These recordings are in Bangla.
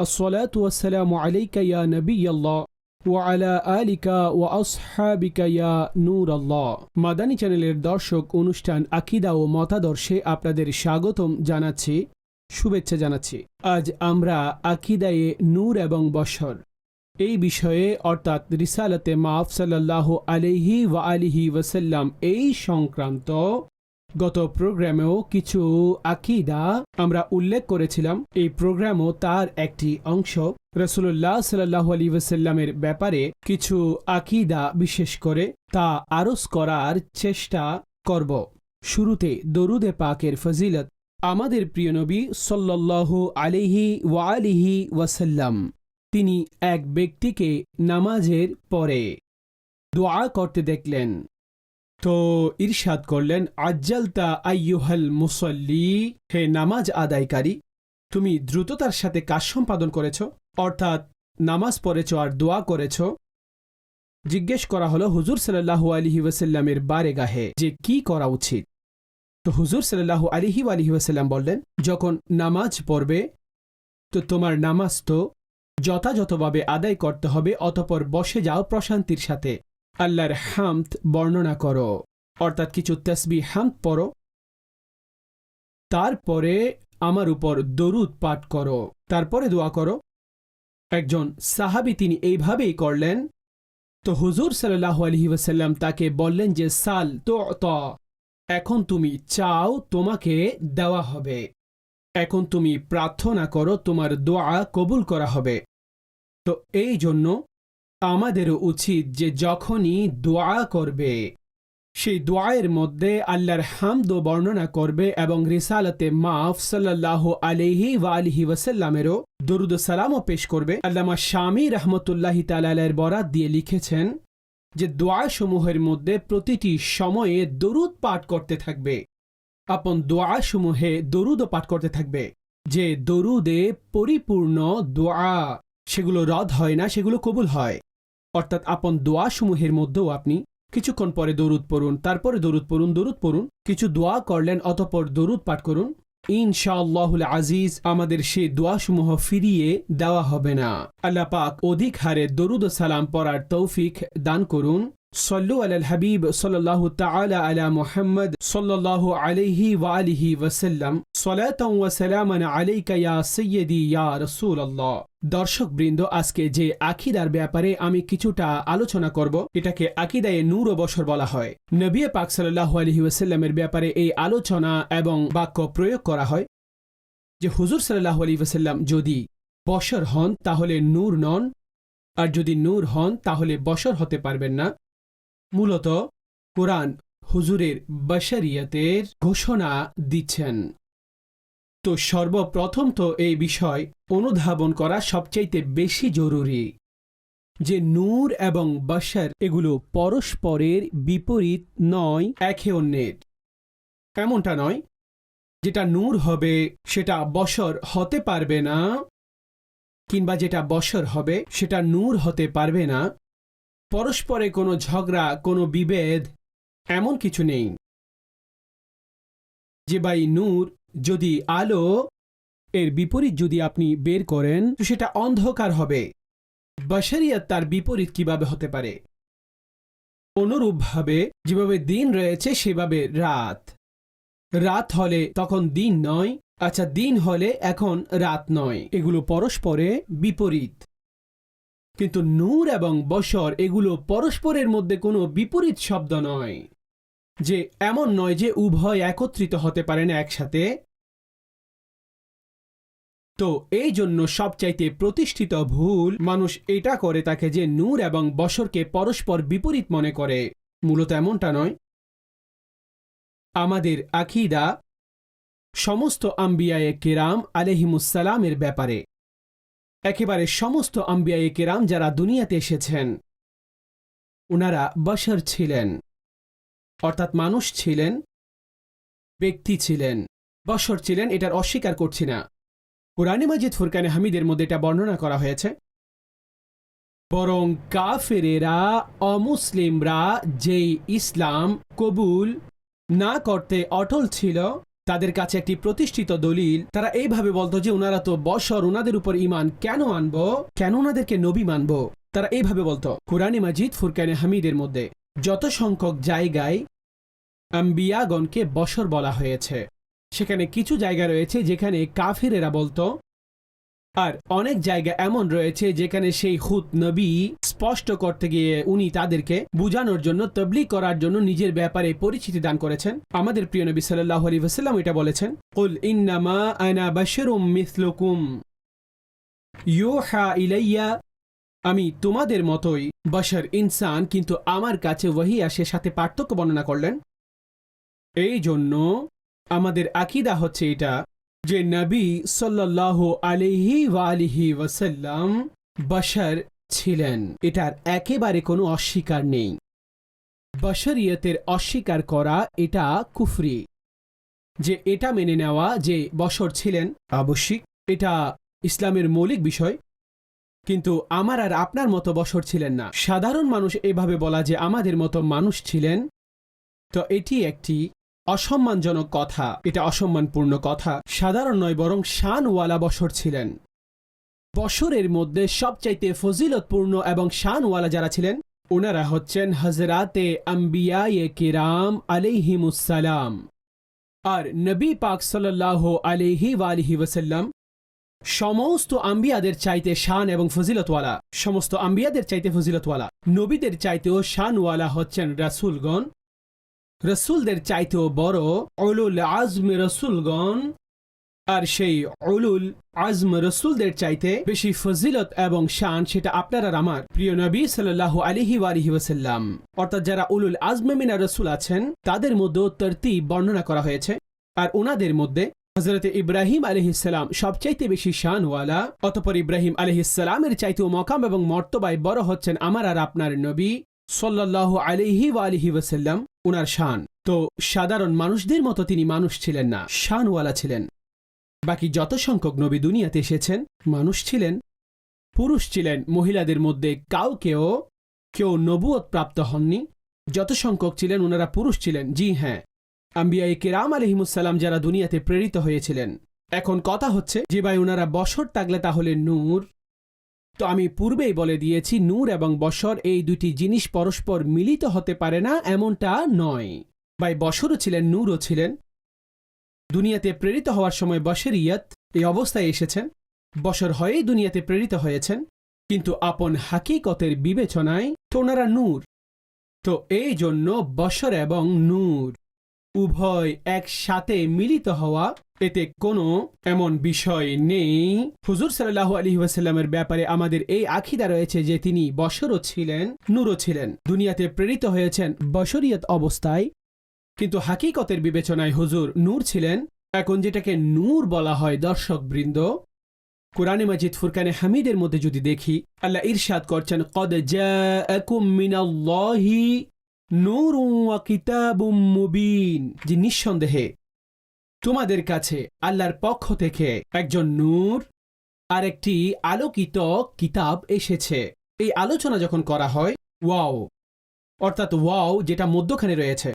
الصلاة والسلام عليك يا نبي الله وعلى آلك وأصحابك يا নূর আল্লাহ মাদানী চ্যানেলের দর্শক অনুষ্ঠান আকিদা ও মতাদর্শে আপনাদের স্বাগতম জানাচ্ছি শুভেচ্ছা জানাচ্ছি আজ আমরা আকিদায়ে নূর এবং বশর এই বিষয়ে অর্থাৎ রিসালাতে মাফ সাল্লাহ আলিহি ওয়া আলিহি ওয়াসাল্লাম এই সংক্রান্ত গত প্রোগ্রামেও কিছু আকিদা আমরা উল্লেখ করেছিলাম। এই প্রোগ্রামও তার একটি অংশ। রসুল্লাহ সাল্লাহ আলী ওয়াসাল্লামের ব্যাপারে কিছু আকিদা বিশেষ করে তা আরজ করার চেষ্টা করব। শুরুতে দরুদে পাকের ফজিলত, আমাদের প্রিয় নবী সল্লাল্লাহু আলিহি ওয়ালিহি ওয়াসাল্লাম, তিনি এক ব্যক্তিকে নামাজের পরে দোয়া করতে দেখলেন। তো ইরশাদ করলেন, আজ্জালতা আইয়ুহাল মুসল্লি, হে নামাজ আদায়কারী, তুমি দ্রুততার সাথে কাজ সম্পাদন করেছ, অর্থাৎ নামাজ পড়েছ আর দোয়া করেছ। জিজ্ঞেস করা হলো, হুজুর সাল্লাহু আলহি ওয়াসাল্লামের বারে গাহে যে কি করা উচিত? তো হুজুর সাল্লাহু আলিহি আলহি ওয়াসাল্লাম বললেন, যখন নামাজ পড়বে, তো তোমার নামাজ তো যথাযথভাবে আদায় করতে হবে, অতপর বসে যাও প্রশান্তির সাথে। আল্লাহর হামদ বর্ণনা করো। অর্থাৎ কিছু তসবি হামদ পড়ো। তারপরে আমার উপর দরুদ পাঠ করো। তারপরে দোয়া করো। একজন সাহাবি তিনি এইভাবেই করলেন। তো হুজুর সাল্লাহ আলহি তাকে বললেন যে, সাল তো ত, এখন তুমি চাও তোমাকে দেওয়া হবে। এখন তুমি প্রার্থনা করো তোমার দোয়া কবুল করা হবে। তো এই জন্য আমাদেরও উচিত যে যখনই দোয়া করবে, সেই দোয়ায়ের মধ্যে আল্লাহর হামদ বর্ণনা করবে এবং রিসালাতে মাফ সাল্লাহ আলিহি ওয়া আলিহি ওয়াসাল্লামেরও দরুদ সালামও পেশ করবে। আল্লামা শামী রহমতুল্লাহি তালের বরাত দিয়ে লিখেছেন যে দোয়াসমূহের মধ্যে প্রতিটি সময়ে দরুদ পাঠ করতে থাকবে। আপন দোয়াসমূহে দরুদও পাঠ করতে থাকবে। যে দরুদে পরিপূর্ণ দোয়া, সেগুলো রদ হয় না, সেগুলো কবুল হয়। অর্থাৎ আপন দোয়াসমূহের মধ্যেও আপনি কিছুক্ষণ পরে দরুদ পড়ুন, তারপরে দরুদ পড়ুন দরুদ পড়ুন, কিছু দোয়া করলেন, অতপর দরুদ পাঠ করুন। ইনশাআল্লাহুল আজিজ, আমাদের সেই দোয়াসমূহ ফিরিয়ে দেওয়া হবে না। আল্লাহ পাক অধিক হারে দরুদ সালাম পড়ার তৌফিক দান করুন। সল্লু আল হাবিব সাল্লাল্লাহু তাআলা আলা মুহাম্মদ সাল্লাল্লাহু আলাইহি ওয়া ওয়াসাল্লাম। সালাতাও ওয়া আলাইকা ইয়া সাইয়্যিদি ইয়া রাসূলুল্লাহ। দর্শক বৃন্দ আজকে যে আকিদার ব্যাপারে আমি কিছুটা আলোচনা করব, এটাকে আকিদায়ে নূর বছর বলা হয়। নবী পাক সাল্লাহ আলাইহি ওয়াসাল্লামের ব্যাপারে এই আলোচনা এবং বাক্য প্রয়োগ করা হয় যে হুজুর আলাইহি ওয়াসাল্লাম যদি বসর হন, তাহলে নূর নন, আর যদি নূর হন, তাহলে বসর হতে পারবেন না। মূলত কোরআন হুজুরের বশরিয়তের ঘোষণা দিচ্ছেন। তো সর্বপ্রথম তো এই বিষয় অনুধাবন করা সবচাইতে বেশি জরুরি। যে নূর এবং বশর এগুলো পরস্পরের বিপরীত নয়, একে অন্যের। এমনটা নয়? যেটা নূর হবে, সেটা বসর হতে পারবে না, কিংবা যেটা বসর হবে, সেটা নূর হতে পারবে না। পরস্পরে কোনো ঝগড়া, কোনো বিভেদ, এমন কিছু নেই। যে বাই নূর, যদি আলো এর বিপরীত যদি আপনি বের করেন সেটা অন্ধকার হবে। বাশারিয়াত তার বিপরীত কীভাবে হতে পারে? অনুরূপভাবে, যেভাবে দিন রয়েছে, সেভাবে রাত। রাত হলে তখন দিন নয় আচ্ছা দিন হলে এখন রাত নয়। এগুলো পরস্পরে বিপরীত। কিন্তু নূর এবং বসর এগুলো পরস্পরের মধ্যে কোনো বিপরীত শব্দ নয়। যে এমন নয় যে উভয় একত্রিত হতে পারে না একসাথে। তো এই জন্য সবচাইতে প্রতিষ্ঠিত ভুল মানুষ এটা করে তাকে যে নূর এবং বশরকে পরস্পর বিপরীত মনে করে। মূলত এমনটা নয়। আমাদের আকিদা সমস্ত আম্বিয়ায়ে কেরাম আলহিমুসালামের ব্যাপারে। একেবারে সমস্ত আম্বিয়ায়ে কেরাম যারা দুনিয়াতে এসেছেন ওনারা বশর ছিলেন, অর্থাৎ মানুষ ছিলেন, ব্যক্তি ছিলেন। বশর ছিলেন, এটার অস্বীকার করছি না। কোরআনে মাজিদ ফুরকানে হামিদের মধ্যে এটা বর্ণনা করা হয়েছে। বরং কাফেরেরা, অমুসলিমরা যেই ইসলাম কবুল না করতে অটল ছিল, তাদের কাছে একটি প্রতিষ্ঠিত দলিল, তারা এইভাবে বলতো যে ওনারা তো বশর ওনাদের উপর ইমান কেন আনব, কেন ওনাদেরকে নবী মানবো? তারা এইভাবে বলতো, কোরআনে মাজিদ ফুরকানে হামিদের মধ্যে যত সংখ্যক জায়গায় আম্বিয়াগণকে বশর বলা হয়েছে। সেখানে কিছু জায়গা রয়েছে যেখানে কাফিরেরা বলতো। আর অনেক জায়গা এমন রয়েছে যেখানে সেই হুত নবী স্পষ্ট করতে গিয়ে উনি তাদেরকে বুঝানোর জন্য তবলি করার জন্য নিজের ব্যাপারে পরিচিতি দান করেছেন। আমাদের প্রিয় নবী সাল্লাহ আলী ওসাল্লাম এটা বলেছেন, কুল ইন্নামা আনা বাশারুম মিথলুকুম ইউহা ইলাইয়া, আমি তোমাদের মতোই বশর ইনসান, কিন্তু আমার কাছে ওয়াহি আসে, সাথে পার্থক্য বর্ণনা করলেন। এই জন্য আমাদের আকিদা হচ্ছে এটা যে নবী সাল্লাহ আলিহি ওয়ালিহি ওয়াসাল্লাম বশর ছিলেন। এটার একেবারে কোনো অস্বীকার নেই। বশরিয়তের অস্বীকার করা এটা কুফরি। যে এটা মেনে নেওয়া, যে বশর ছিলেন, আবশ্যিক, এটা ইসলামের মৌলিক বিষয়। কিন্তু আমার আর আপনার মতো বশর ছিলেন না। সাধারণ মানুষ এভাবে বলা যে আমাদের মতো মানুষ ছিলেন। তো এটি একটি অসম্মানজনক কথা। এটা অসম্মানপূর্ণ কথা। সাধারণ নয়, বরং শানওয়ালা বশর ছিলেন। বশরের মধ্যে সবচাইতে ফজিলতপূর্ণ এবং শানওয়ালা যারা ছিলেন ওনারা হচ্ছেন হজরাতে আম্বিয়ায়ে কিরাম আলিহিমুসালাম আর নবী পাক সাল্লাহ আলিহি ওয়ালিহি ওসাল্লাম সমস্ত আম্বিয়াদের চাইতে শান এবং ফজিলতওয়ালা। সমস্ত আম্বিয়াদের চাইতে ফজিলতওয়ালা। নবীদের চাইতেও শানওয়ালা হচ্ছেন রাসুলগণ রসুলদের চাইতেও বড় অলুল আজম রসুলগণ আর সেই অলুল আজম রসুলদের চাইতে বেশি ফজিলত এবং শান সেটা আপনার আর আমার। প্রিয় নবী সাল্লাহ আলিহি আলিহি ওসাল্লাম অর্থাৎ যারা উলুল আজম মিনা রসুল আছেন, তাদের মধ্যেও তরতি বর্ণনা করা হয়েছে। আর ওনাদের মধ্যে হজরত ইব্রাহিম আলহিসাম সবচাইতে বেশি শানওয়ালা, অতপর ইব্রাহিম আলহিসামের চাইতেও মকাম এবং মর্তবায় বড় হচ্ছেন আমার আর আপনার নবী। সাল্লাহ আলিহি আলিহি ওসাল্লাম উনার শান। তো সাধারণ মানুষদের মতো তিনি মানুষ ছিলেন না, শানওয়ালা ছিলেন। বাকি যত সংখ্যক নবী দুনিয়াতে এসেছেন, মানুষ ছিলেন, পুরুষ ছিলেন, মহিলাদের মধ্যে কাউকেও কেউ নবুয়ত প্রাপ্ত হননি। যত সংখ্যক ছিলেন ওনারা পুরুষ ছিলেন। জি হ্যাঁ আম্বিয়াই কেরাম আলহিমুসাল্লাম যারা দুনিয়াতে প্রেরিত হয়েছিলেন। এখন কথা হচ্ছে, যে ভাই ওনারা বছর থাকলে তাহলে নূর তো আমি পূর্বেই বলে দিয়েছি, নূর এবং বসর এই দুটি জিনিস পরস্পর মিলিত হতে পারে না, এমনটা নয়। ভাই, বশরও ছিলেন, নূরও ছিলেন। দুনিয়াতে প্রেরিত হওয়ার সময় বশরিয়ত এই অবস্থায় এসেছেন। বসর হয়েই দুনিয়াতে প্রেরিত হয়েছেন। কিন্তু আপন হাকিকতের বিবেচনায় তো ওনারা নূর। তো এই জন্য বসর এবং নূর উভয় একসাথে মিলিত হওয়া এতে কোনো এমন বিষয় নেই। হুজুর সাল্লাহ আলী ওয়াসাল্লামের ব্যাপারে আমাদের এই আখিদা রয়েছে যে তিনি বশরও ছিলেন, নূরও ছিলেন। দুনিয়াতে প্রেরিত হয়েছেন বশরিয়ত অবস্থায়। কিন্তু হাকিকতের বিবেচনায় হুজুর নূর ছিলেন। এখন যেটাকে নূর বলা হয় দর্শকবৃন্দ, কোরআনে মাজিদ ফুরকানে হামিদের মধ্যে যদি দেখি, আল্লাহ ইরশাদ করছেন, কদ মিনাল্লাহি নূরুন ওয়া কিতাবুম মুবিন। যে নিঃসন্দেহে তোমাদের কাছে আল্লাহর পক্ষ থেকে একজন নূর আর একটি আলোকিত কিতাব এসেছে। এই আলোচনা যখন করা হয়, ওয়াও, অর্থাৎ ওয়াও যেটা মধ্যখানে রয়েছে।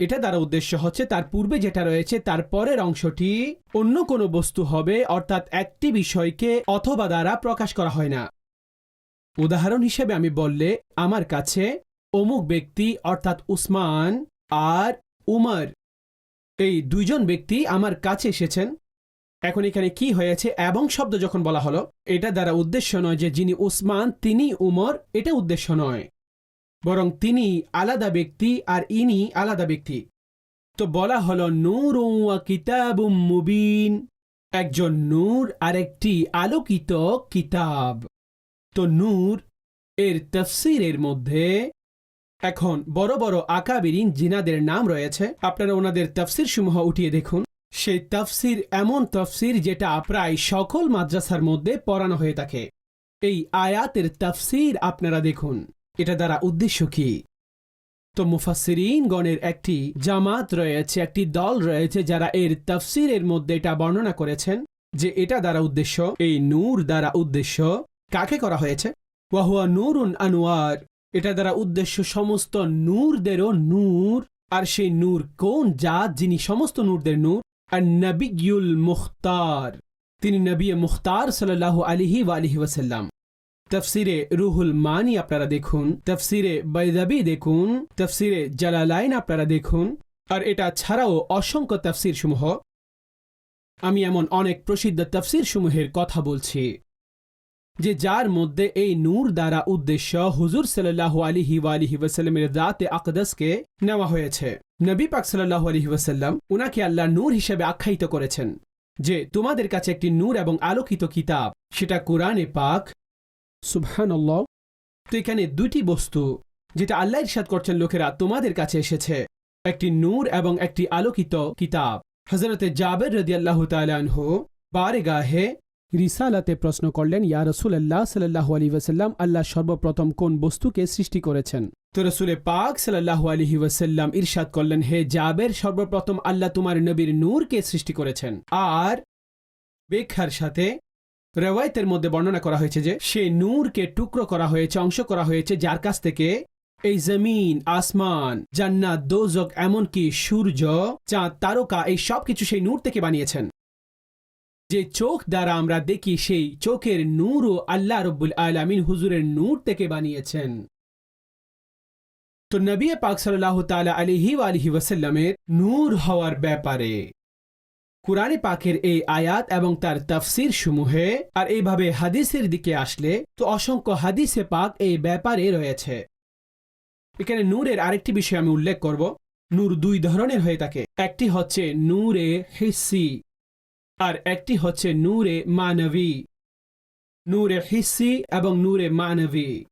এটা দ্বারা উদ্দেশ্য হচ্ছে তার পূর্বে যেটা রয়েছে, তার পরের অংশটি অন্য কোনো বস্তু হবে, অর্থাৎ একটি বিষয়কে অথবা দ্বারা প্রকাশ করা হয় না। উদাহরণ হিসেবে আমি বললে, আমার কাছে অমুক ব্যক্তি, অর্থাৎ উসমান আর উমর এই দুইজন ব্যক্তি আমার কাছে এসেছেন। এখন এখানে কি হয়েছে এবং শব্দ যখন বলা হলো, এটা দ্বারা উদ্দেশ্য নয় যে যিনি উসমান, তিনি উমর, এটা উদ্দেশ্য নয়। বরং তিনি আলাদা ব্যক্তি আর ইনি আলাদা ব্যক্তি। তো বলা হলো নূর কিতাবুম মুবিন। একজন নূর আর একটি আলোকিত কিতাব। তো নূর এর তফসিরের মধ্যে এখন বড় বড় আকাবিরিন জিনাদের নাম রয়েছে। আপনারা ওনাদের তফসির সমূহ উঠিয়ে দেখুন। সেই তফসির এমন তফসির যেটা প্রায় সকল মাদ্রাসার মধ্যে পড়ানো হয়ে থাকে। এই আয়াতের তফসির আপনারা দেখুন। এটা দ্বারা উদ্দেশ্য কি? তো মুফাসিরিন গণের একটি জামাত রয়েছে, একটি দল রয়েছে যারা এর তফসিরের মধ্যে এটা বর্ণনা করেছেন যে এটা দ্বারা উদ্দেশ্য, এই নূর দ্বারা উদ্দেশ্য কাকে করা হয়েছে? ওয়াহুয়া নূরুন আনোয়ার এটা দ্বারা উদ্দেশ্য সমস্ত নূরদেরও নূর। আর সেই নূর কোন? জাত, যিনি সমস্ত নূরদের নূর। আর নবিগুল মুখতার। তিনি নবী মুখতার সাল্লাহ আলিহি আলিহি ওয়াসাল্লাম। তফসিরে রুহুল মানি আপনারা দেখুন। তফসিরে বৈদাবি দেখুন। তফসিরে জালালাইন আপনারা দেখুন। আর এটা ছাড়াও অসংখ্য তফসির সমূহ আমি এমন অনেক প্রসিদ্ধ তফসির সমূহের কথা বলছি। যে যার মধ্যে এই নূর দ্বারা উদ্দেশ্য হুজুর সাল্লাহ আলিহি আলিহি ওয়াসাল্লামের রাতে আকদাসকে নেওয়া হয়েছে। নবী পাক সাল্লাহ আলিহি ওয়াসাল্লাম উনাকে আল্লাহ নূর হিসেবে আখ্যায়িত করেছেন যে, তোমাদের কাছে একটি নূর এবং আলোকিত কিতাব, সেটা কোরআনে পাক। সুবহানাল্লাহ। তো এখানে দুটি বস্তু, যেটা আল্লাহ ইরশাদ করছেন, লোকেরা, তোমাদের কাছে এসেছে একটি নূর এবং একটি আলোকিত কিতাব। হজরতে জাবের রদি আল্লাহ তালানহ বারেগাহে রিসালাতে প্রশ্ন করলেন, ইয়া রসুল আল্লাহ সাল্লাহ আলী ওয়াসাল্লাম, আল্লাহ সর্বপ্রথম কোন বস্তুকে সৃষ্টি করেছেন? তো রসুলে পাক সাল্লাহ আলহি ওয়াসাল্লাম ইরশাদ করলেন, হে জাবের, সর্বপ্রথম আল্লাহ তোমার নবীর নূরকে সৃষ্টি করেছেন। আর বেখার সাথে রেওয়ায়তের মধ্যে বর্ণনা করা হয়েছে যে, সে নূরকে টুকরো করা হয়েছে, অংশ করা হয়েছে যার কাছ থেকে এই জমিন, আসমান, জান্নাত, দোজক, এমনকি সূর্য, চাঁদ, তারকা, এই সব কিছু সেই নূর থেকে বানিয়েছেন। যে চোখ দ্বারা আমরা দেখি, সেই চোখের নূরও আল্লাহ রব্বুল আলামিন হুজুরের নূর থেকে বানিয়েছেন। তো নবী পাক সাল্লাহ তালা আলিহি আলিহি ওয়াসাল্লামের নূর হওয়ার ব্যাপারে কুরআনে পাকের এই আয়াত এবং তার তাফসির সমূহে আর এইভাবে হাদিসের দিকে আসলে তো অসংখ্য হাদিসে পাক এই ব্যাপারে রয়েছে। এখানে নূরের আরেকটি বিষয় আমি উল্লেখ করব। নূর দুই ধরনের হয়ে থাকে। একটি হচ্ছে নূরে হিসি। আর একটি হচ্ছে নূরে মানবী। নূরে হিসি এবং নূরে মানবী।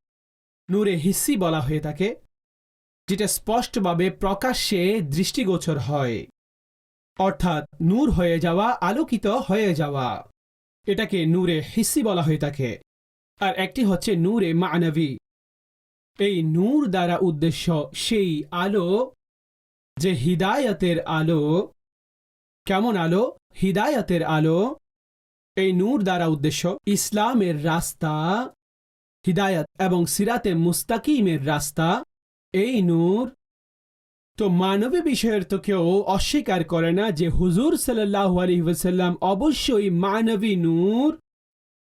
নূরে হিসি বলা হয়ে থাকে, যেটা স্পষ্টভাবে প্রকাশ্যে দৃষ্টিগোচর হয়। অর্থাৎ নূর হয়ে যাওয়া, আলোকিত হয়ে যাওয়া। এটাকে নূরে হিসি বলা হয়ে থাকে। আর একটি হচ্ছে নূরে মানবী। এই নূর দ্বারা উদ্দেশ্য সেই আলো, যে হিদায়তের আলো, কেমন আলো? হিদায়তের আলো, এই নূর দ্বারা উদ্দেশ্য, ইসলামের রাস্তা, হিদায়ত এবং সিরাতে মুস্তাকিমের রাস্তা, এই নূর। তো মানবী বিষয়ের তো কেউ অস্বীকার করে না যে হুজুর সাল্লাহ আলহিহাসাল্লাম অবশ্যই মানবী নূর,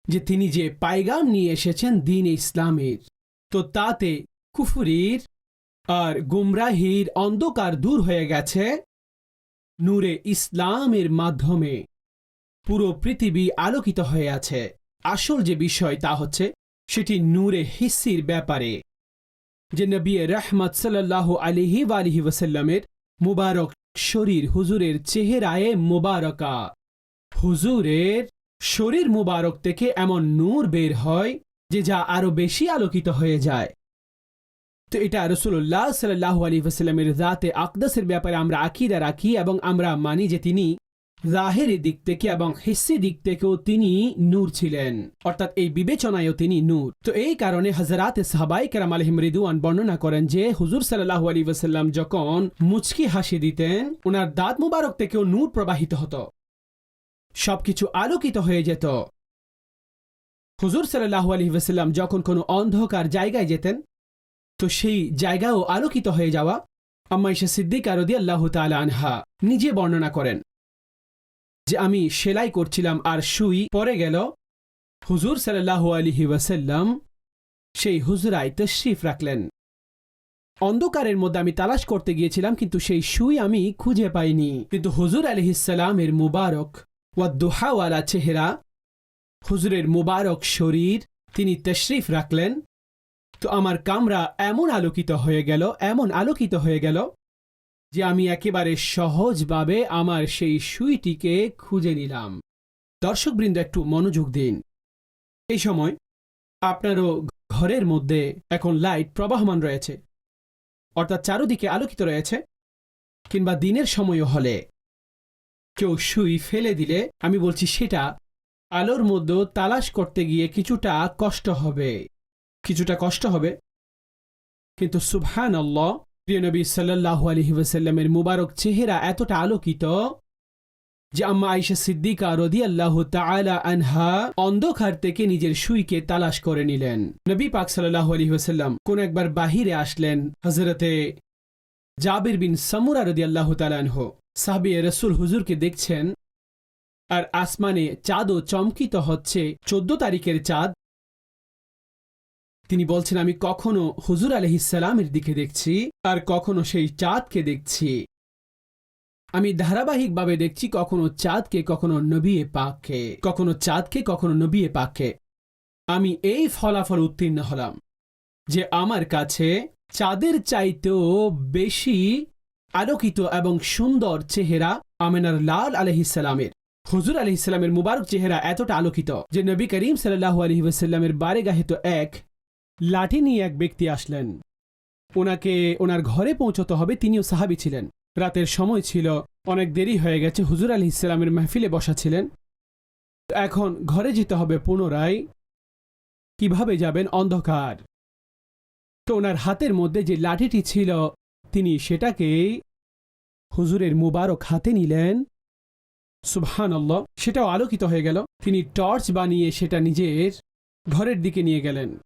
যে তিনি যে পাইগাম নিয়ে এসেছেন দিন ইসলামের। তো তাতে কুফুরির আর গুমরাহির অন্ধকার দূর হয়ে গেছে। নূরে ইসলামের মাধ্যমে পুরো পৃথিবী আলোকিত হয়ে আছে। আসল যে বিষয় তা হচ্ছে, সেটি নূরে হিসির ব্যাপারে, যে নবী রহমত সাল্লাহ আলিহি আলিহি ওসাল্লামের মুবারক শরীর হুজুরের চেহারায় মুবারকা। হুজুরের শরীর মুবারক থেকে এমন নূর বের হয়, যে যা আরও বেশি আলোকিত হয়ে যায়। তো এটা রসুল্লাহ সাল্লাহ আলী ওসাল্লামের রাতে আকদাসের ব্যাপারে আমরা আকিদা রাখি এবং আমরা মানি যে তিনি জাহেরি দিক থেকে এবং হিসি দিক থেকেও তিনি নূর ছিলেন। অর্থাৎ এই বিবেচনায়ও তিনি নূর। তো এই কারণে হজরাত সাহাবাই কেরাম আলহিম রিদুয়ান বর্ণনা করেন যে হুজুর সাল্লাহ আলী ওসাল্লাম যখন মুচকি হাসি দিতেন ওনার দাঁত মুবারক থেকেও নূর প্রবাহিত হতো। সবকিছু আলোকিত হয়ে যেত। হুজুর সাল্লাহ আলী ওসাল্লাম যখন কোনো অন্ধকার জায়গায় যেতেন তো সেই জায়গাও আলোকিত হয়ে যাওয়া আম্মাইশা সিদ্দিক আরদি আল্লাহ তালা আনহা নিজে বর্ণনা করেন যে আমি সেলাই করছিলাম আর সুই পরে গেল। হুজুর সাল্লাহ আলিহি ওয়াসাল্লাম সেই হুজরাই তশরিফ রাখলেন। অন্ধকারের মধ্যে আমি তালাশ করতে গিয়েছিলাম, কিন্তু সেই সুই আমি খুঁজে পাইনি। কিন্তু হুজুর আলহিসাল্লামের মুবারক ওয়াদ্দোহাওয়ালা চেহারা, হুজুরের মুবারক শরীর, তিনি তশরিফ রাখলেন। তো আমার কামরা এমন আলোকিত হয়ে গেল, এমন আলোকিত হয়ে গেল যে আমি একেবারে সহজভাবে আমার সেই সুইটিকে খুঁজে নিলাম। দর্শকবৃন্দ, একটু মনোযোগ দিন। এই সময় আপনারও ঘরের মধ্যে এখন লাইট প্রবাহমান রয়েছে, অর্থাৎ চারোদিকে আলোকিত রয়েছে, কিংবা দিনের সময়ও হলে। কেউ সুই ফেলে দিলে আমি বলছি, সেটা আলোর মধ্যে তালাশ করতে গিয়ে কিছুটা কষ্ট হবে। কিছুটা কষ্ট হবে। কিন্তু সুবহান আল্লাহ প্রিয় নবী সাল্লাহু আলহি ওয়াসাল্লামের মুবারক চেহারা এতটা আলোকিত যে আম্মা আইসা সিদ্দিকা রদি আল্লাহ তালা আনহা অন্ধকার থেকে নিজের সুইকে তালাশ করে নিলেন। নবী পাক সাল্লাহ আলহি ওয়াসাল্লাম কোন একবার বাহিরে আসলেন হজরতে জাবির বিন সামুরা রদি আল্লাহ তালানহ সাহাবি রসুল হুজুরকে দেখছেন আর আসমানে চাঁদও চমকিত হচ্ছে। চোদ্দ তারিখের চাঁদ তিনি বলছেন, আমি কখনো হুজুর আলহিসালামের দিকে দেখছি আর কখনো সেই চাঁদকে দেখছি। আমি ধারাবাহিকভাবে দেখছি কখনো চাঁদকে, কখনো নবিয়ে পাককে, কখনো চাঁদকে, কখনো নবিয়ে পাককে। আমি এই ফলাফল উত্তীর্ণ হলাম যে আমার কাছে চাঁদের চাইতেও বেশি আলোকিত এবং সুন্দর চেহারা আমেনার লাল আলহিসালামের হুজুর আলহিসাল্লামের মুবারক চেহারা এতটা আলোকিত যে নবী করিম সাল্লাহু আলহিউসাল্লামের বারে গাহিত এক লাঠি নিয়ে এক ব্যক্তি আসলেন। ওনাকে ওনার ঘরে পৌঁছতে হবে তিনিও সাহাবি ছিলেন। রাতের সময় ছিল, অনেক দেরি হয়ে গেছে, হুজুর আলি ইসলামের মাহফিলে বসা ছিলেন। এখন ঘরে যেতে হবে পুনরায়। কীভাবে যাবেন? অন্ধকার। তো ওনার হাতের মধ্যে যে লাঠিটি ছিল, তিনি সেটাকে হুজুরের মুবারক হাতে নিলেন। সুবহান সেটাও আলোকিত হয়ে গেল। তিনি টর্চ বানিয়ে সেটা নিজের ঘরের দিকে নিয়ে গেলেন।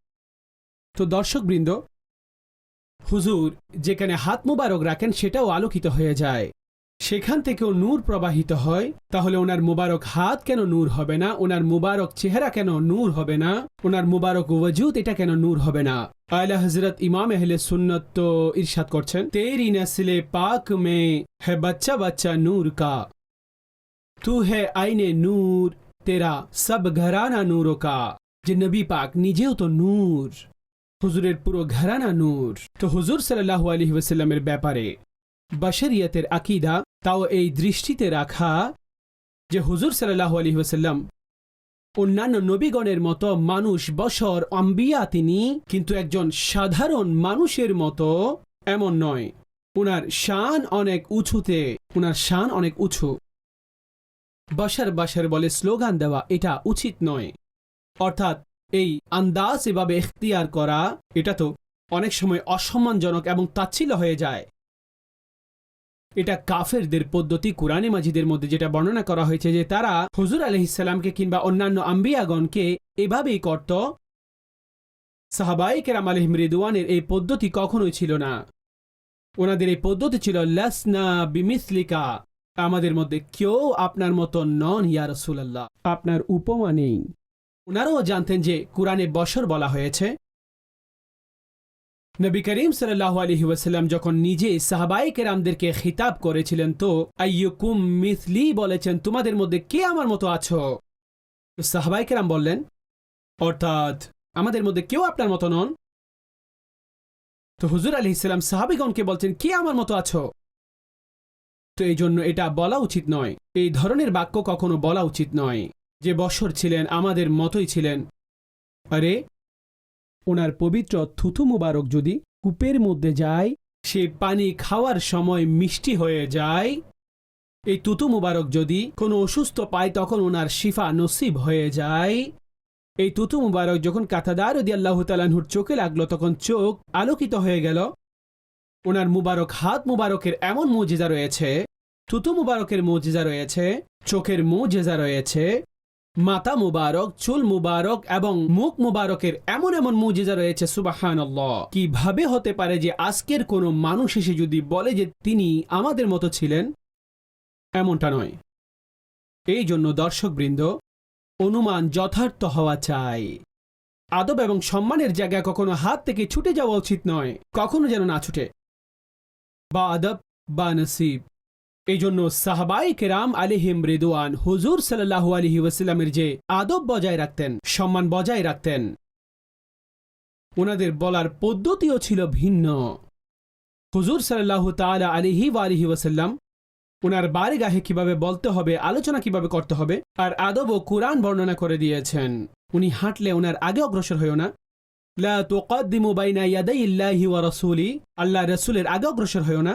তো দর্শকবৃন্দ, হুজুর, যেখানে হাত মুবারক রাখেন সেটাও আলোকিত হয়ে যায়। সেখান থেকেও নূর প্রবাহিত হয়। তাহলে ওনার মুবারক হাত কেন নূর হবে না? ওনার মুবারক চেহারা কেন নূর হবে না? ওনার মুবারক ওয়াজুদ, এটা কেন নূর হবে না? আয়লা হজরত ইমাম আহলে সুন্নত তো ইরশাদ করছেন, তেরি নসলে পাক মে হে বাচ্চা বাচ্চা নূর কা। তু হে আইনে নূর, তেরা সব ঘরানা নূর কা। যে নবী পাক নিজেও তো নূর। হুজুরের পুরো ঘরানা নূর। তো হুজুর সাল্লাহ আলহি ওয়াসাল্লামের ব্যাপারে বাশরিয়তের আকিদা, তাও এই দৃষ্টিতে রাখা যে হুজুর সাল্লাহ আলহি ওয়াসাল্লাম অন্যান্য নবীগণের মতো মানুষ, বশর অম্বিয়া তিনি কিন্তু একজন সাধারণ মানুষের মতো এমন নয়। উনার শান অনেক উঁচুতে, উনার শান অনেক উঁচু। বশর বাসার বলে স্লোগান দেওয়া এটা উচিত নয়। অর্থাৎ এই আন্দাজ এভাবে এখতিয়ার করা, এটা তো অনেক সময় অসম্মানজনক এবং তাচ্ছিল্য হয়ে যায়। এটা কাফেরদের পদ্ধতি কোরআনে মাজিদের মধ্যে যেটা বর্ণনা করা হয়েছে যে তারা হুজুর আলহিসাল্লামকে কিংবা অন্যান্য আম্বিয়াগণকে এভাবেই করত সাহাবাই কেরাম আলহিম রিদুয়ানের এই পদ্ধতি কখনোই ছিল না। ওনাদের এই পদ্ধতি ছিল, লাসনা বিমিসলিকা, আমাদের মধ্যে কেউ আপনার মতো নন, ইয়া রসুলাল্লাহ, আপনার উপমা নেই। ওনারাও জানতেন যে কোরআনে বছর বলা হয়েছে। নবী করিম সাল্লাহ আলহি ওয়াসাল্লাম যখন নিজে সাহাবাই কেরামদেরকে খিতাব করেছিলেন, তো আইয়ুকুম মিথলি বলেছেন, তোমাদের মধ্যে কে আমার মতো আছো? সাহাবাই কেরাম বললেন, অর্থাৎ আমাদের মধ্যে কেউ আপনার মতো নন? তো হুজুর আলি ইসলাম সাহাবিগণকে বলছেন, কে আমার মতো আছো? তো এই জন্য এটা বলা উচিত নয়। এই ধরনের বাক্য কখনো বলা উচিত নয়। যে বৎসর ছিলেন, আমাদের মতোই ছিলেন। আরে, ওনার পবিত্র থুথু মুবারক যদি কূপের মধ্যে যায়, সে পানি খাওয়ার সময় মিষ্টি হয়ে যায়। এই তুতু মুবারক যদি কোনো অসুস্থ পায়, তখন ওনার শিফা নসিব হয়ে যায়। এই তুতু মুবারক যখন কাতাদার দি আল্লাহ তালানহুর চোখে লাগল, তখন চোখ আলোকিত হয়ে গেল। ওনার মুবারক, হাত মুবারকের এমন মজিজা রয়েছে। থুতু মুবারকের মজিজা রয়েছে, চোখের মজিজা রয়েছে। মাতা মুবারক, চুল মুবারক এবং মুখ মুবারকের এমন এমন মুজিজা রয়েছে সুবাহান কীভাবে হতে পারে যে আজকের কোনো মানুষ এসে যদি বলে যে তিনি আমাদের মতো ছিলেন? এমনটা নয়। এই জন্য দর্শকবৃন্দ, অনুমান যথার্থ হওয়া চাই। আদব এবং সম্মানের জায়গা কখনো হাত থেকে ছুটে যাওয়া উচিত নয়, কখনো যেন না ছুটে। বা আদব বা নসিব। এই জন্য সাহাবাই কেরাম আলিহিম রেদুয়ান হুজুর সাল্লাহু আলহি ওয়াসাল্লামের যে আদব বজায় রাখতেন, সম্মান বজায় রাখতেন, ওনাদের বলার পদ্ধতিও ছিল ভিন্ন। হুজুর সাল্লাহ তালা আলিহি ওয়ালিহি ওয়াসাল্লাম ওনার বারে গাহে কীভাবে বলতে হবে, আলোচনা কীভাবে করতে হবে আর আদব ও কোরআন বর্ণনা করে দিয়েছেন। উনি হাঁটলে ওনার আগে অগ্রসর হয়েও না। লা তুকাদ্দিমু বাইনা ইয়াদাই ইল্লাহি ওয়া রাসূলি, আল্লাহ রাসূলের আগে অগ্রসর হয়েও না।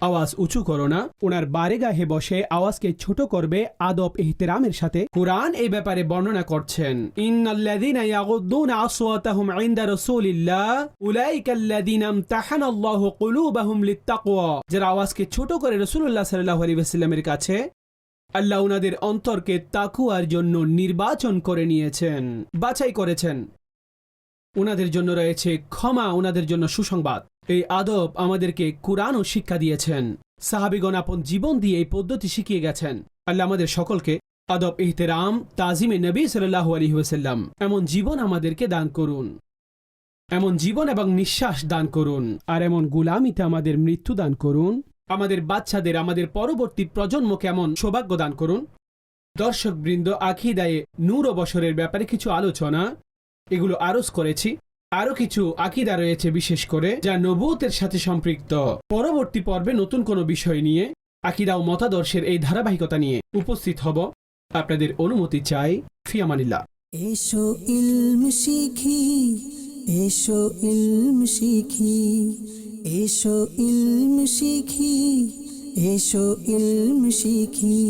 আওয়াজ উঁচু করো না। ওনার বারেগাহে বসে, আওয়াজকে ছোট করবে, আদব ইহতিরামের সাথে। কোরআন এই ব্যাপারে বর্ণনা করছেন। ইন্নাল্লাযীনা ইয়াগুদ্দুনা আসওয়াতাহুম ইনদা রাসূলিল্লাহ, উলাইকাল্লাযীনা ইমতাহানাল্লাহু কুলুবাহুম লিত্তাকওয়া। যারা আওয়াজকে ছোট করে রাসূলুল্লাহ সাল্লাল্লাহু আলাইহি ওয়াসাল্লামের কাছে, আল্লাহ উনাদের অন্তরকে তাকুয়ার জন্য নির্বাচন করে নিয়েছেন, বাছাই করেছেন। ওনাদের জন্য রয়েছে ক্ষমা, উনাদের জন্য সুসংবাদ। এই আদব আমাদেরকে কুরআনও শিক্ষা দিয়েছেন। সাহাবিগণ আপন জীবন দিয়ে এই পদ্ধতি শিখিয়ে গেছেন। আল্লাহ আমাদের সকলকে আদব ইহতেরাম তাজিমে নবী সাল্লাহ আলী ওসাল্লাম এমন জীবন আমাদেরকে দান করুন। এমন জীবন এবং নিঃশ্বাস দান করুন। আর এমন গুলামিতে আমাদের মৃত্যু দান করুন। আমাদের বাচ্চাদের, আমাদের পরবর্তী প্রজন্মকে এমন সৌভাগ্য দান করুন। দর্শকবৃন্দ আখিদায়ে নূর বছরের ব্যাপারে কিছু আলোচনা। এগুলো আরজ করেছি। আরও কিছু আকিদা রয়েছে বিশেষ করে, যা নবুতের সাথে সম্পৃক্ত। পরবর্তী পর্বে নতুন কোনো বিষয় নিয়ে, আকিদা ও মতাদর্শের এই ধারাবাহিকতা নিয়ে উপস্থিত হব। আপনাদের অনুমতি চাই, ফিয়ামানিল্লাহ। এসো ইলম শিখি, এসো ইলম শিখি, এসো ইলম শিখি, এসো ইলম শিখি।